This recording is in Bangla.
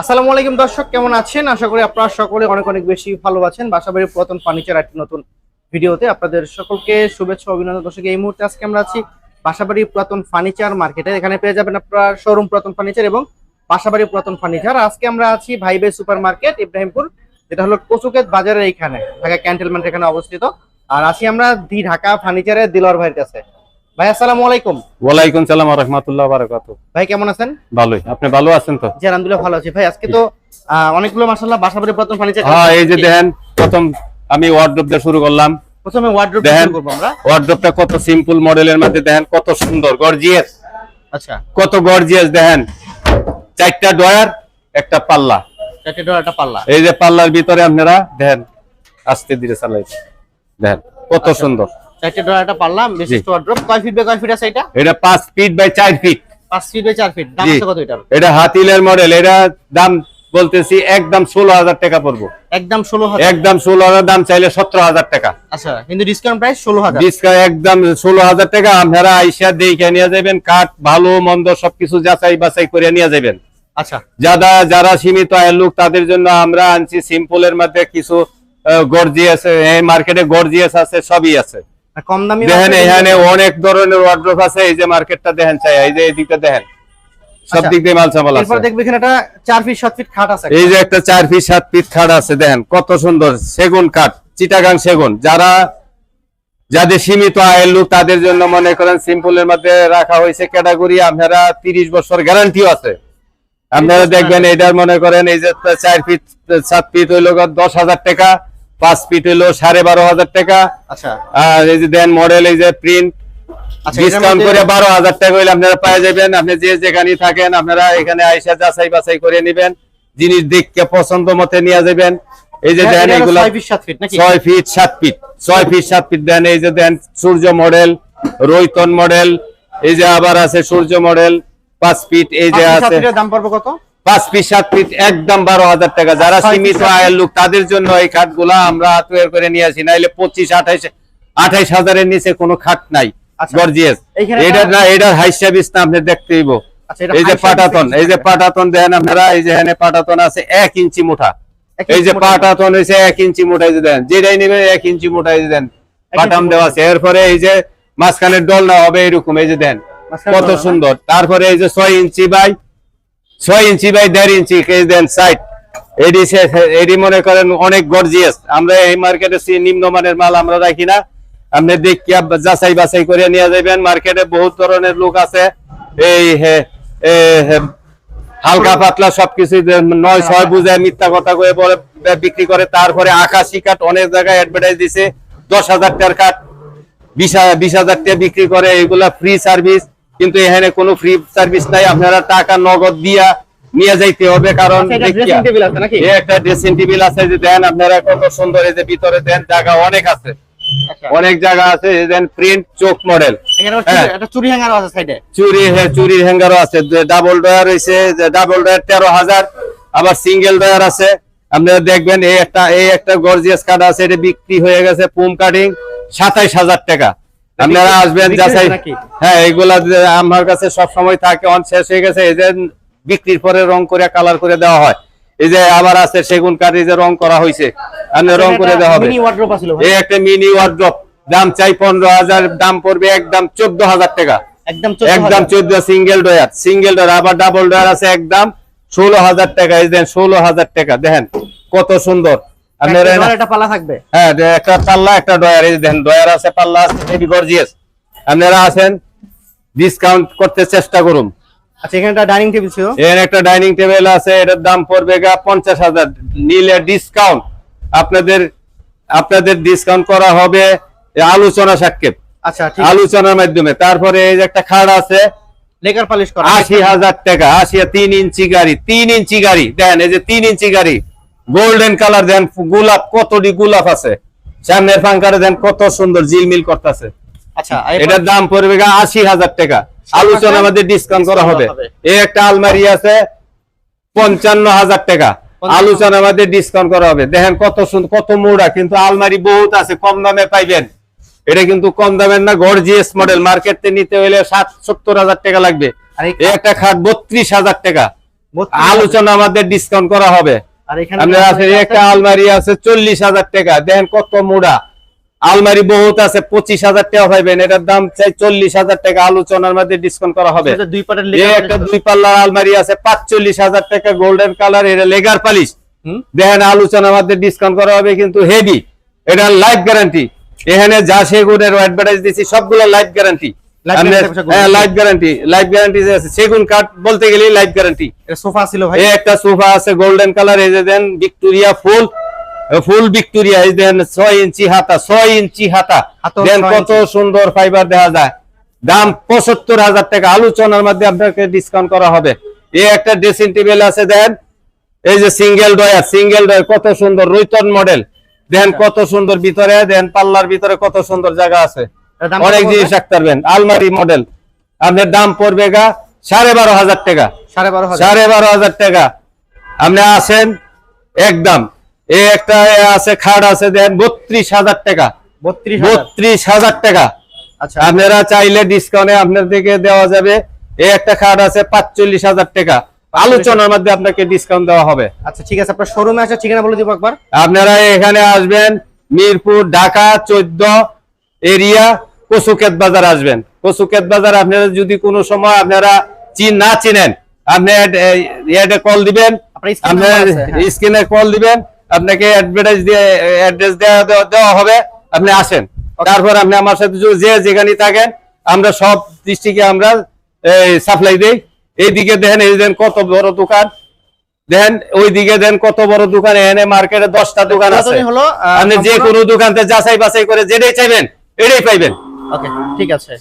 আসসালামু আলাইকুম দর্শক, কেমন আছেন? আশা করি আপনারা সকলে অনেক অনেক বেশি ভালো আছেন। বাসাবাড়ির পুরাতন ফার্নিচার একটি নতুন ভিডিওতে আপনাদের সকলকে শুভেচ্ছা অভিনন্দন। দর্শক, এই মুহূর্তে আজকে আমরা আছি বাসাবাড়ির পুরাতন ফার্নিচার মার্কেটে। এখানে পেয়ে যাবেন আপনারা শোরুম পুরাতন ফার্নিচার এবং বাসাবাড়ির পুরাতন ফার্নিচার। আজকে আমরা আছি ভাইবে সুপার মার্কেট ইব্রাহিমপুর, যেটা হলো কচুকেত বাজারের এইখানে, ঢাকা ক্যান্টেলমেন্ট এখানে অবস্থিত। আর আছি আমরা দি ঢাকা ফার্নিচারের দিলর ভাইয়ের কাছে। ভাই আসসালামু আলাইকুম। ওয়ালাইকুম সালাম রহমতুল্লাহ বারাকাতু ভাই কেমন আছেন? ভালোই। আপনি ভালো আছেন তো? জি আলহামদুলিল্লাহ ভালো আছি। ভাই আজকে তো অনেকগুলো মাসাল্লাহ বাসাবাড়ির পুরাতন ফার্নিচার হ্যাঁ এই যে দেখেন প্রথম আমি ওয়ার্ড্রপ দিয়ে শুরু করলাম। প্রথমে ওয়ার্ড্রোব। শুরু করব আমরা। ওয়ার্ড্রপটা কত সিম্পল মডেলের মধ্যে দেখেন কত সুন্দর গর্জিয়াস আচ্ছা। কত গর্জিয়াস দেখেন। চারটা ডয়ার একটা পাল্লা। চারটে ডোর একটা পাল্লা। এই যে পাল্লার ভিতরে আপনারা দেখেন আস্তে ধীরে চালাই দেখেন কত আচ্ছা। সুন্দর। চারটে ডোর একটা পাল্লা বিশিষ্ট কয় ফিট বাই কয় ফিট আছে এটা? এটা পাঁচ ফিট বাই চার ফিট পাঁচ ফিট বাই চার ফিট দাম কত এটার? এটা হাতিলের মডেল এটা দাম বলতেছি একদম ষোলো হাজার টাকা পড়ব। একদম ষোলো একদম ষোলো হাজার দাম চাইলে সতেরো হাজার টাকা। আচ্ছা কিন্তু ডিসকাউন্ট প্রাইস ষোলো হাজার। ডিসকাউন্ট একদম ষোলো হাজার টাকা আপনারা আইসা দেখে নিয়ে যাবেন কাঠ ভালো মন্দ সবকিছু যাচাই বাছাই করে নিয়ে যাবেন। আচ্ছা। যারা যারা সীমিত আয়ের লোক তাদের জন্য আমরা আনছি সিম্পলের মধ্যে কিছু গর্জিয়াস এই মার্কেটে গর্জিয়াস আছে সবই আছে। কম দামি দেখেন এখানে অনেক ধরনের ওয়ার্ড্রোপ আছে এই যে মার্কেটটা দেখেন চাই এই যে এদিকে দেখেন। সব আচ্ছা। দিক দিয়ে মাল সামাল এরপর আছে। দেখবে এখানে একটা চার ফিট সাত ফিট খাট আছে এই যে একটা। চার ফিট সাত ফিট খাট আছে দেখেন কত সুন্দর সেগুন কাঠ চিটাগাং সেগুন। যারা যাদের সীমিত আয়ের লোক তাদের জন্য মনে করেন সিম্পলের মধ্যে রাখা হয়েছে ক্যাটাগরি আপনারা তিরিশ বছর গ্যারান্টিও আছে। আপনারা দেখবেন এটার মনে করেন এই যে চার ফিট সাত ফিট হইল দশ হাজার টাকা পাঁচ ফিট হইল সাড়ে বারো হাজার টাকা। আচ্ছা। আর এই যে দেন মডেল এই যে প্রিন্ট আচ্ছা ডিসকাউন্ট করে বারো হাজার টাকা হইলে আপনারা পেয়ে যাবেন। আপনি যে যেখানে থাকেন আপনারা এখানে আইসা যাচাই বাছাই করে নেবেন। জিনিস দেখকে পছন্দ মতে নিয়ে যাবেন। এই যে দেন এটা ছয় ফিট সাত ফিট ছয় ফিট সাত ফিট। দেন এই যে দেন সূর্য মডেল রৈতন মডেল এই যে আবার আছে সূর্য মডেল পাঁচ ফিট এই যে আছে। দাম পড়বে কত? পাঁচ ফিট সাত ফিট একদম বারো হাজার টাকা। যারা সীমিত আয়ের লোক তাদের জন্য এই খাটগুলা আমরা তৈরি করে নিয়ে আসি। নাইলে পঁচিশ আঠাইশ আঠাইশ হাজারের নিচে কোনো খাট নাই আচ্ছা। গর্জিয়াস না এটার আপনি আচ্ছা এই যে পাটাতন আছে। এই যে পাটাতন দেখেন আপনারা এই যে এখানে পাটাতন আছে এক ইঞ্চি মোটা। এই যে পাটাতন হয়েছে এক ইঞ্চি মোটা যে দেন। যেটাই নেবে এক ইঞ্চি মোটা যে দেন। পাটাম দেওয়া আছে। এরপরে এই যে মাঝখানের ডলনা হবে এরকম এই যে দেন। কত সুন্দর। তারপরে এই যে ছয় ইঞ্চি বাই ছয় ইঞ্চি বাই দেড় ইঞ্চি এই দেন সাইড এডি এডি মনে করেন অনেক গর্জিয়াস আমরা এই মার্কেটে নিম্নমানের মাল আমরা রাখি না। আপনি দেখিয়া যাচাই বাছাই করে নিয়ে যাবেন মার্কেটে বহুত ধরনের লোক আছে। এই হালকা পাতলা সবকিছু নয়, ছয় বুঝায় মিথ্যা কথা কয়ে পরে বিক্রি করে। তারপরে আকাশি কাঠ অনেক জায়গায় অ্যাডভার্টাইজ দিছে। দশ হাজার টাকার কাঠ। বিশ বিশ হাজার টাকা বিক্রি করে। এগুলা ফ্রি সার্ভিস কিন্তু এখানে কোনো ফ্রি সার্ভিস নাই আপনারা টাকা নগদ দিয়া নিয়ে যাইতে হবে কারণ আচ্ছা, একটা ড্রেসিং টেবিল আছে যে দেন আপনারা কত সুন্দর এই যে ভিতরে দেন জায়গা অনেক আছে। আচ্ছা। অনেক জায়গা আছে দেন প্রিন্ট চোখ মডেল হ্যাঁ। চুরি- আছে সাইডে চুরি হ্যাঁ চুরির হ্যাঙ্গারও আছে ডাবল ডয়ার রয়েছে ডাবল ডয়ার তেরো হাজার আবার সিঙ্গেল ডয়ার আছে। আপনারা দেখবেন এই একটা এই একটা গর্জিয়াস কার্ড আছে এটা বিক্রি হয়ে গেছে পুম কাটিং সাতাইশ হাজার টাকা। আপনারা আসবেন যাচাই হ্যাঁ এইগুলা আমার কাছে সব সময় থাকে অন শেষ হয়ে গেছে এই যে বিক্রির পরে রং করে কালার করে দেওয়া হয়। এই যে আবার আছে সেগুন কাঠ এই যে রং করা হয়েছে আপনি রং করে দেওয়া হবে। মিনি এই একটা মিনি ওয়ার্ড্রপ দাম চাই পনেরো হাজার দাম পড়বে একদম চোদ্দ হাজার টাকা। একদম একদম চোদ্দ সিঙ্গেল ডয়ার সিঙ্গেল ডয়ার আবার ডাবল ডয়ার আছে একদম ষোলো হাজার টাকা এই দেন ষোলো হাজার টাকা দেখেন কত সুন্দর। আপনারা একটা পাল্লা থাকবে। হ্যাঁ একটা পাল্লা একটা ডয়ার এই দেখেন ডয়ার আছে পাল্লা আছে হেভি গর্জিয়াস। আপনারা আছেন ডিসকাউন্ট করতে চেষ্টা করুন। আচ্ছা এখানে একটা ডাইনিং টেবিল ছিল। একটা ডাইনিং টেবিল আছে এটার দাম পড়বে গা নিলে ডিসকাউন্ট আপনাদের আপনাদের ডিসকাউন্ট করা হবে আলোচনা সাক্ষেপ। আচ্ছা ঠিক আলোচনার মাধ্যমে। তারপরে এই যে একটা খাট আছে লেকার পালিশ করা। আশি হাজার টাকা আশি তিন ইঞ্চি গাড়ি তিন ইঞ্চি গাড়ি। দেন এই যে তিন ইঞ্চি গাড়ি। গোল্ডেন কালার দেন গোলাপ কতটি গোলাপ আছে? সামনের ফাঙ্কারে দেন কত সুন্দর ঝিলমিল করতেছে। আচ্ছা এটার দাম পড়বে আশি হাজার টাকা। আলোচনা আমাদের ডিসকাউন্ট করা হবে। এই একটা আলমারি আছে পঞ্চান্ন হাজার টাকা। আলোচনা আমাদের ডিসকাউন্ট করা হবে। দেখেন কত সুন্দর কত মোড়া কিন্তু আলমারি বহুত আছে কম দামে পাইবেন। এটা কিন্তু কম দামের না গর্জিয়াস মডেল মার্কেটে নিতে হলে ষাট সত্তর হাজার টাকা লাগবে। আর এই এই একটা খাট বত্রিশ হাজার টাকা। আলোচনা আমাদের ডিসকাউন্ট করা হবে। আর এখানে আপনার আছে একটা আলমারি আছে টাকা। দেখেন কত মোড়া। আলমারি বহুত আছে পঁচিশ হাজার টাকা পাইবেন। এটার দাম চাই চল্লিশ হাজার টাকা। আলোচনার মধ্যে ডিসকাউন্ট করা হবে। লেখা একটা দুই পাল্লার আলমারি আছে পাঁচচল্লিশ হাজার টাকা গোল্ডেন কালার এটা লেগার পালিশ। দেখেন আলোচনার মধ্যে ডিসকাউন্ট করা হবে কিন্তু হেভি এটা লাইফ গ্যারান্টি এখানে যা সেগুনের অ্যাডভার্টাইজ দিচ্ছি সবগুলো লাইফ গ্যারান্টি Life guarantee আছে সেগুন। লাইফ গ্যারান্টি লাইফ গ্যারান্টি আছে সেগুন কাঠ বলতে গেলে লাইফ গ্যারান্টি সোফা ছিল ভাই। একটা সোফা আছে গোল্ডেন কালার এই যে দেন ভিক্টোরিয়া ফুল ফুল ভিক্টোরিয়া এই দেন ছয় ইঞ্চি হাতা ছয় ইঞ্চি হাতা। দেন কত সুন্দর ফাইবার দেখা যায়। দাম পঁচাত্তর হাজার টাকা। আলোচনার মধ্যে আপনাকে ডিসকাউন্ট করা হবে। এই একটা ড্রেসিং টেবিল আছে দেন এই যে সিঙ্গেল ডয়ার সিঙ্গেল ডয়ার কত সুন্দর রৈতন মডেল দেন কত সুন্দর ভিতরে দেন পাল্লার ভিতরে কত সুন্দর জায়গা আছে। অনেক জিনিস রাখতে পারবেন। আলমারি মডেল। আপনার দাম পড়বে গা সাড়ে বারো হাজার টাকা। সাড়ে বারো হাজার। টাকা। আপনি আসেন একদম এই একটা আছে খাট আছে দেন বত্রিশ হাজার টাকা। বত্রিশ হাজার। টাকা। আচ্ছা। আপনারা চাইলে ডিসকাউন্টে আপনার আপনাদেরকে দেওয়া যাবে। এই একটা খাট আছে পাঁচচল্লিশ হাজার টাকা। আলোচনার মধ্যে আপনাকে ডিসকাউন্ট দেওয়া হবে। আচ্ছা ঠিক আছে। আপনার শোরুমে আছে ঠিকানা বলে দিব একবার। আপনারা এখানে আসবেন মিরপুর ঢাকা চোদ্দ এরিয়া কচুকেত বাজার আসবেন। কচুকেত বাজার আপনারা যদি কোনো সময় আপনারা চিন না চিনেন আপনি কল দিবেন। আপনার আছে, হ্যাঁ। স্ক্রিনে কল দিবেন। আপনাকে অ্যাডভার্টাইজ দিয়ে অ্যাড্রেস দেওয়া হবে। আপনি আসেন। তারপর আপনি আমার সাথে যে যেখানে থাকেন আমরা সব ডিস্ট্রিক্টে আমরা সাপ্লাই দেই। এইদিকে দেখেন এই দেখেন কত বড় দোকান। দেখেন ওইদিকে দেন কত বড় দোকান। এখানে মার্কেটে দশটা দোকান আছে। আপনি যে কোনো দোকানতে যাচাই বাছাই করে যেটাই চাইবেন এটাই পাইবেন। ওকে ঠিক আছে।